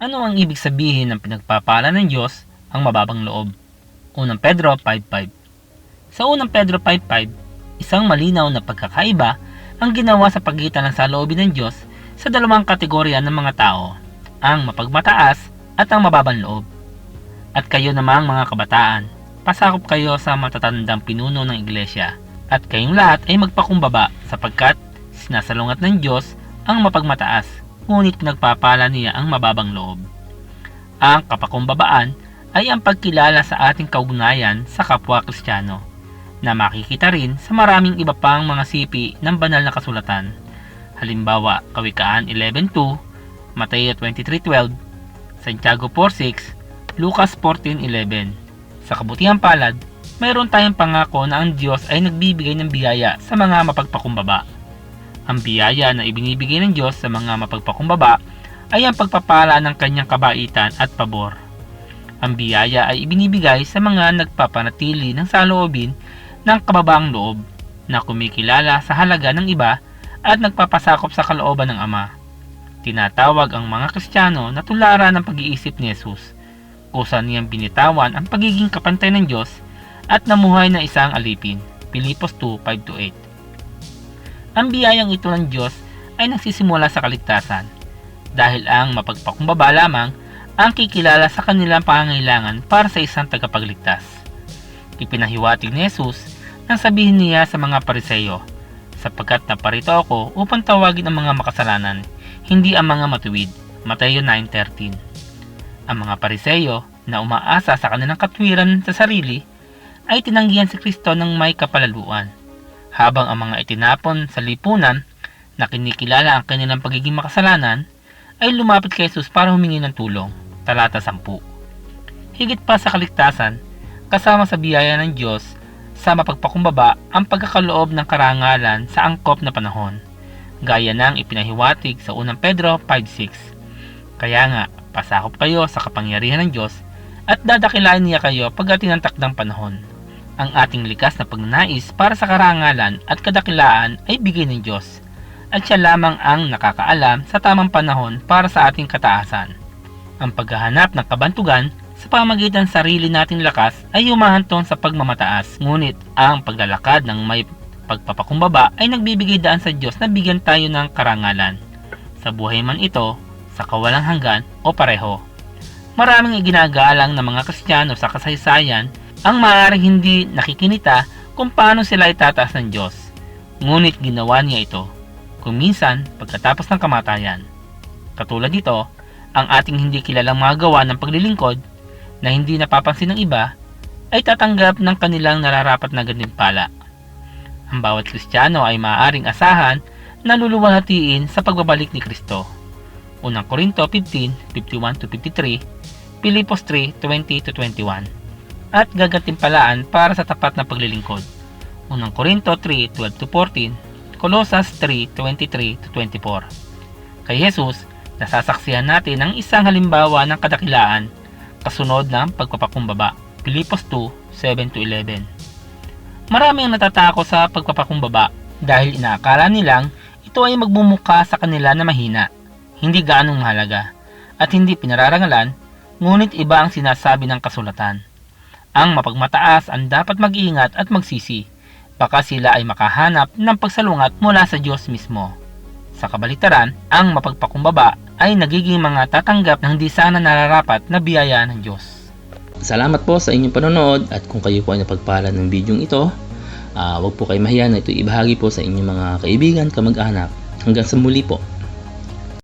Ano ang ibig sabihin ng pinagpapala ng Diyos ang mababang loob? Unang Pedro 5.5 Sa unang Pedro 5.5, isang malinaw na pagkakaiba ang ginawa sa pagitan ng saloobin ng Diyos sa dalawang kategorya ng mga tao, ang mapagmataas at ang mababang loob. At kayo namang mga kabataan, pasakop kayo sa matatandang pinuno ng iglesia, at kayong lahat ay magpakumbaba sapagkat sinasalungat ng Diyos ang mapagmataas, ngunit pinagpapala niya ang mababang loob. Ang kapakumbabaan ay ang pagkilala sa ating kaugnayan sa kapwa Kristiyano, na makikita rin sa maraming iba pang mga sipi ng banal na kasulatan. Halimbawa, Kawikaan 11.2, Mateo 23.12, Santiago 4.6, Lucas 14.11. Sa kabutihang palad, mayroon tayong pangako na ang Diyos ay nagbibigay ng biyaya sa mga mapagpakumbaba. Ang biyaya na ibinibigay ng Diyos sa mga mapagpakumbaba ay ang pagpapala ng kanyang kabaitan at pabor. Ang biyaya ay ibinibigay sa mga nagpapanatili ng saloobin ng kababaang loob na kumikilala sa halaga ng iba at nagpapasakop sa kalooban ng Ama. Tinatawag ang mga Kristiyano na tularan ng pag-iisip ni Jesus, kusa niyang binitawan ang pagiging kapantay ng Diyos at namuhay na isang alipin. Pilipos 2:5-8. Ang biyayang ito ng Diyos ay nagsisimula sa kaligtasan dahil ang mapagpakumbaba lamang ang kikilala sa kanilang pangangailangan para sa isang tagapagligtas. Ipinahiwatig ni Jesus nang sabihin niya sa mga pariseyo, sapagkat naparito ako upang tawagin ang mga makasalanan, hindi ang mga matuwid. Mateo 9.13 Ang mga pariseyo na umaasa sa kanilang katwiran sa sarili ay tinanggihan si Kristo ng may kapalaluan, habang ang mga itinapon sa lipunan na kinikilala ang kanilang pagiging makasalanan ay lumapit kay Jesus para humingi ng tulong. Talata 10 Higit pa sa kaligtasan, kasama sa biyaya ng Diyos sa mapagpakumbaba ang pagkakaloob ng karangalan sa angkop na panahon, gaya ng ipinahiwatig sa unang Pedro 5.6. Kaya nga, pasakop kayo sa kapangyarihan ng Diyos at dadakilain niya kayo pagdating ng takdang panahon. Ang ating likas na pagnanais para sa karangalan at kadakilaan ay bigay ng Diyos at siya lamang ang nakakaalam sa tamang panahon para sa ating kataasan. Ang paghahanap ng kabantugan sa pamagitan ng sarili nating lakas ay humahantong sa pagmamataas. Ngunit ang paglalakad ng may pagpapakumbaba ay nagbibigay daan sa Diyos na bigyan tayo ng karangalan. Sa buhay man ito, sa kawalang hanggan o pareho. Maraming iginagalang ng mga Kristiyano sa kasaysayan ang maaaring hindi nakikinita kung paano sila itataas ng Diyos. Ngunit ginawa niya ito, kuminsan pagkatapos ng kamatayan. Katulad nito, ang ating hindi kilalang mga gawa ng paglilingkod na hindi napapansin ng iba ay tatanggap ng kanilang nararapat na gantimpala. Ang bawat Kristiyano ay maaaring asahan na luluwalhatiin sa pagbabalik ni Kristo. Unang Korinto 15, 51-53, Pilipos 3, 20-21 at gagantimpalaan para sa tapat na paglilingkod. Unang Korinto 3, 12-14, Colosas 3, 23-24. Kay Jesus, nasasaksihan natin ang isang halimbawa ng kadakilaan kasunod ng pagpapakumbaba. Pilipos 2, 7-11 Marami ang natatakot sa pagpapakumbaba dahil inaakala nilang ito ay magmumuka sa kanila na mahina, hindi gaanong mahalaga, at hindi pinararangalan, ngunit iba ang sinasabi ng kasulatan. Ang mapagmataas ang dapat mag-iingat at magsisi, baka sila ay makahanap ng pagsalungat mula sa Diyos mismo. Sa kabalitaran, ang mapagpakumbaba ay nagiging mga tatanggap ng hindi sana nararapat na biyaya ng Diyos. Salamat po sa inyong panonood at kung kayo po ay napagpala ng bidyong ito, ah, huwag po kayo mahiya na ito ibahagi po sa inyong mga kaibigan, kamag-anak. Hanggang sa muli po.